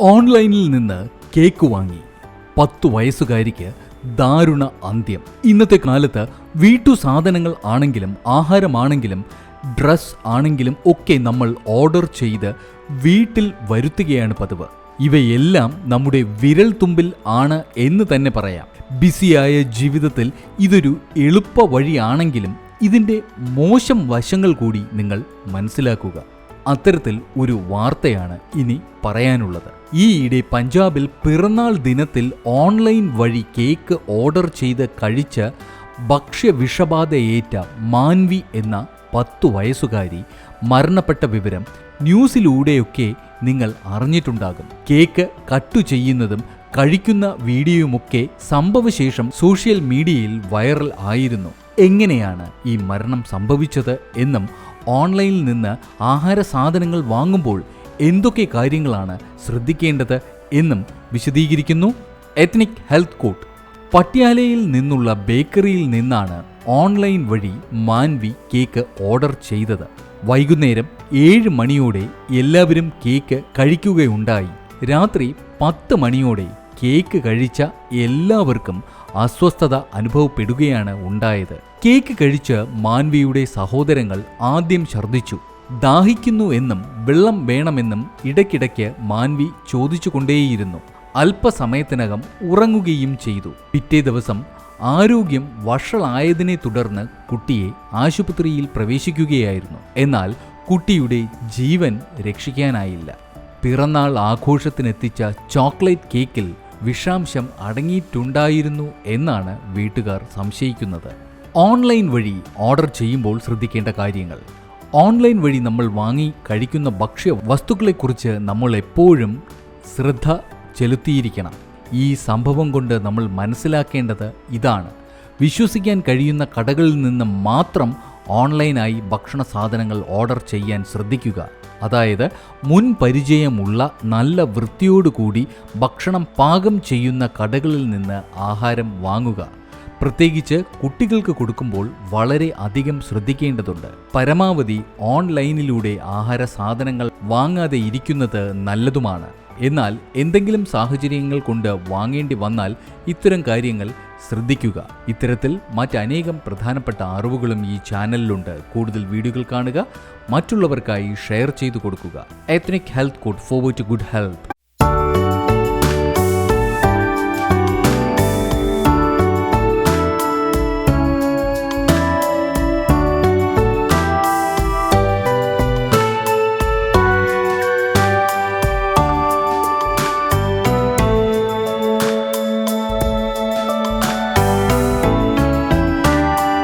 ഓൺലൈനിൽ നിന്ന് കേക്ക് വാങ്ങി. പത്തു വയസ്സുകാരിക്ക് ദാരുണ അന്ത്യം. ഇന്നത്തെ കാലത്ത് വീട്ടു സാധനങ്ങൾ ആണെങ്കിലും ആഹാരമാണെങ്കിലും ഡ്രസ് ആണെങ്കിലും ഒക്കെ നമ്മൾ ഓർഡർ ചെയ്ത് വീട്ടിൽ വരുത്തുകയാണ് പതിവ്. ഇവയെല്ലാം നമ്മുടെ വിരൽ തുമ്പിൽ ആണ് എന്ന് തന്നെ പറയാം. ബിസിയായ ജീവിതത്തിൽ ഇതൊരു എളുപ്പ വഴിയാണെങ്കിലും ഇതിന്റെ മോശം വശങ്ങൾ കൂടി നിങ്ങൾ മനസ്സിലാക്കുക. അത്തരത്തിൽ ഒരു വാർത്തയാണ് ഇനി പറയാനുള്ളത്. ഈയിടെ പഞ്ചാബിൽ പിറന്നാൾ ദിനത്തിൽ ഓൺലൈൻ വഴി കേക്ക് ഓർഡർ ചെയ്ത് കഴിച്ച് ഭക്ഷ്യവിഷബാധയേറ്റ മാൻവി എന്ന പത്തു വയസ്സുകാരി മരണപ്പെട്ട വിവരം ന്യൂസിലൂടെയൊക്കെ നിങ്ങൾ അറിഞ്ഞിട്ടുണ്ടാകും. കേക്ക് കട്ടു ചെയ്യുന്നതും കഴിക്കുന്ന വീഡിയോയുമൊക്കെ സംഭവശേഷം സോഷ്യൽ മീഡിയയിൽ വൈറൽ ആയിരുന്നു. എങ്ങനെയാണ് ഈ മരണം സംഭവിച്ചത് എന്നും ഓൺലൈനിൽ നിന്ന് ആഹാര സാധനങ്ങൾ വാങ്ങുമ്പോൾ എന്തൊക്കെ കാര്യങ്ങളാണ് ശ്രദ്ധിക്കേണ്ടത് എന്നും വിശദീകരിക്കുന്നു എത്നിക് ഹെൽത്ത് കോട്ട്. പട്യാലയിൽ നിന്നുള്ള ബേക്കറിയിൽ നിന്നാണ് ഓൺലൈൻ വഴി മാൻവി കേക്ക് ഓർഡർ ചെയ്തത്. വൈകുന്നേരം ഏഴ് മണിയോടെ എല്ലാവരും കേക്ക് കഴിക്കുകയുണ്ടായി. രാത്രി പത്ത് മണിയോടെ കേക്ക് കഴിച്ച എല്ലാവർക്കും അസ്വസ്ഥത അനുഭവപ്പെടുകയാണ് ഉണ്ടായത്. കേക്ക് കഴിച്ച് മാൻവിയുടെ സഹോദരങ്ങൾ ആദ്യം ഛർദ്ദിച്ചു. ദാഹിക്കുന്നു എന്നും വെള്ളം വേണമെന്നും ഇടയ്ക്കിടയ്ക്ക് മാൻവി ചോദിച്ചുകൊണ്ടേയിരുന്നു. അല്പസമയത്തിനകം ഉറങ്ങുകയും ചെയ്തു. പിറ്റേ ദിവസം ആരോഗ്യം വഷളായതിനെ തുടർന്ന് കുട്ടിയെ ആശുപത്രിയിൽ പ്രവേശിക്കുകയായിരുന്നു. എന്നാൽ കുട്ടിയുടെ ജീവൻ രക്ഷിക്കാനായില്ല. പിറന്നാൾ ആഘോഷത്തിനെത്തിച്ച ചോക്ലേറ്റ് കേക്കിൽ വിഷാംശം അടങ്ങിയിട്ടുണ്ടായിരുന്നു എന്നാണ് വീട്ടുകാർ സംശയിക്കുന്നത്. ഓൺലൈൻ വഴി ഓർഡർ ചെയ്യുമ്പോൾ ശ്രദ്ധിക്കേണ്ട കാര്യങ്ങൾ. ഓൺലൈൻ വഴി നമ്മൾ വാങ്ങി കഴിക്കുന്ന ഭക്ഷ്യ വസ്തുക്കളെക്കുറിച്ച് നമ്മൾ എപ്പോഴും ശ്രദ്ധ ചെലുത്തിയിരിക്കണം. ഈ സംഭവം കൊണ്ട് നമ്മൾ മനസ്സിലാക്കേണ്ടത് ഇതാണ്. വിശ്വസിക്കാൻ കഴിയുന്ന കടകളിൽ നിന്ന് മാത്രം ഓൺലൈനായി ഭക്ഷണ സാധനങ്ങൾ ഓർഡർ ചെയ്യാൻ ശ്രദ്ധിക്കുക. അതായത് മുൻ പരിചയമുള്ള നല്ല വൃത്തിയോടുകൂടി ഭക്ഷണം പാകം ചെയ്യുന്ന കടകളിൽ നിന്ന് ആഹാരം വാങ്ങുക. പ്രത്യേകിച്ച് കുട്ടികൾക്ക് കൊടുക്കുമ്പോൾ വളരെ അധികം ശ്രദ്ധിക്കേണ്ടതുണ്ട്. പരമാവധി ഓൺലൈനിലൂടെ ആഹാര സാധനങ്ങൾ വാങ്ങാതെ ഇരിക്കുന്നത് നല്ലതുമാണ്. എന്നാൽ എന്തെങ്കിലും സാഹചര്യങ്ങൾ കൊണ്ട് വാങ്ങേണ്ടി വന്നാൽ ഇത്തരം കാര്യങ്ങൾ ശ്രദ്ധിക്കുക. ഇത്തരത്തിൽ മറ്റനേകം പ്രധാനപ്പെട്ട അറിവുകളും ഈ ചാനലിലുണ്ട്. കൂടുതൽ വീഡിയോകൾ കാണുക. മറ്റുള്ളവർക്കായി ഷെയർ ചെയ്തു കൊടുക്കുക. Ethnic health code forward to good health